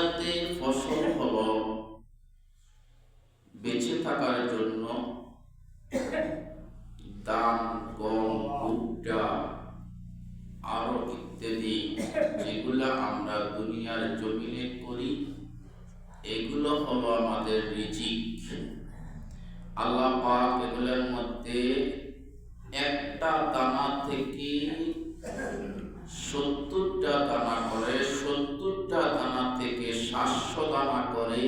দুনিয়াতে ফসল হলো বেঁচে থাকার জন্য ধান, গম, ভুট্টা, আরও ইত্যাদি যেগুলো আমরা দুনিয়ার জমিনে করি, এগুলো হলো আমাদের রিজিক। আল্লাহ পাক এগুলোর মধ্যে একটা দানা থেকে সত্তরটা দানা দানা করে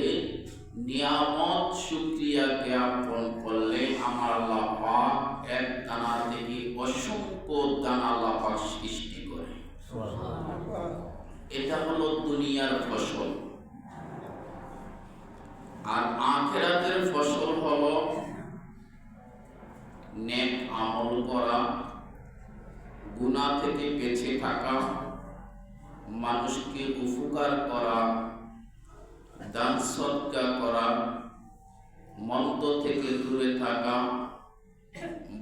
নিয়ামত শুক্রিয়া জ্ঞাপন করলে আমার আল্লাহ পাক এক দানা থেকে অসংখ্য দানা আল্লাহ পাক সৃষ্টি করে। এটা হলো দুনিয়ার ফসল। আর আখেরাতের ফসল হলো নেক আমল করা গুনাহ থেকে বেঁচে থাকা মানুষকে উপকার করা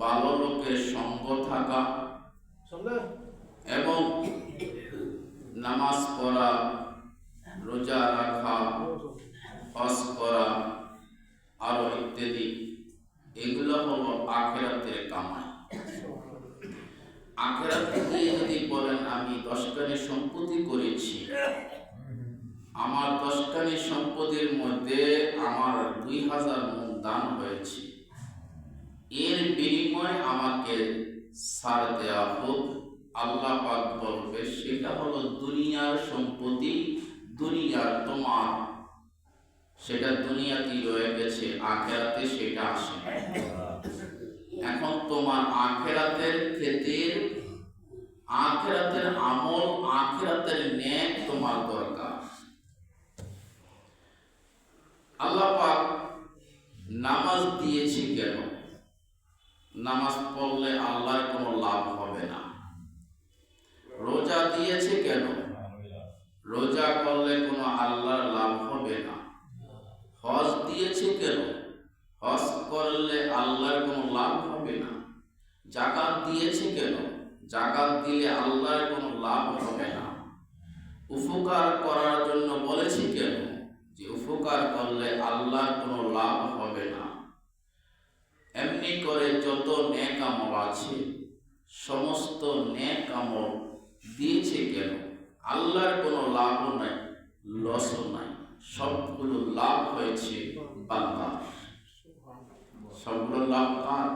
ভালো লোকের সঙ্গ থাকা এবং নামাজ পড়া রোজা রাখা হজ করা আরও ইত্যাদি এগুলো হলো আখেরাতের কামাই। আখেরাত থেকে যদি বলেন আমি দশকানি সম্পত্তি করেছি। আমার দশকানি সম্পদের মধ্যে আমার দুই হাজার মন দান হয়েছে। এর বিনিময়ে আমাকে সার দেওয়া হোক, আল্লাহ পাক বলবে, সেটা হলো দুনিয়ার সম্পত্তি, দুনিয়ার তোমার। সেটা দুনিয়াতেই রয়ে গেছে, আখেরাতে সেটা আসে এখন তোমার আখেরাতের ক্ষেত্রের আখেরাতের আমল, আখেরাতের ন্যায় তোমার দরকার। আল্লাহ পাক নামাজ দিয়েছে কেন? নামাজ পড়লে আল্লাহর কোনো লাভ হবে না। রোজা দিয়েছে কেন? রোজা করলে কোনো আল্লাহর লাভ হবে না। হজ দিয়েছে কেন? হজ করলে আল্লাহর কোনো লাভ হবে না। জাকাত দিয়েছে কেন? জাকাত দিলে আল্লাহর কোনো লাভ হবে না। উপকার করার জন্য বলেছি কেন? যে উপকার করলে আল্লাহর কোনো লাভ হবে না। এমনি করে যত ন্যাক আমল আছে, সমস্ত ন্যাক আমল দিয়েছে কেন? আল্লাহর কোনো লাভও নাই, লসও নাই, সবগুলো লাভ হয়েছে বান্দা সবগুলো লাভ কার?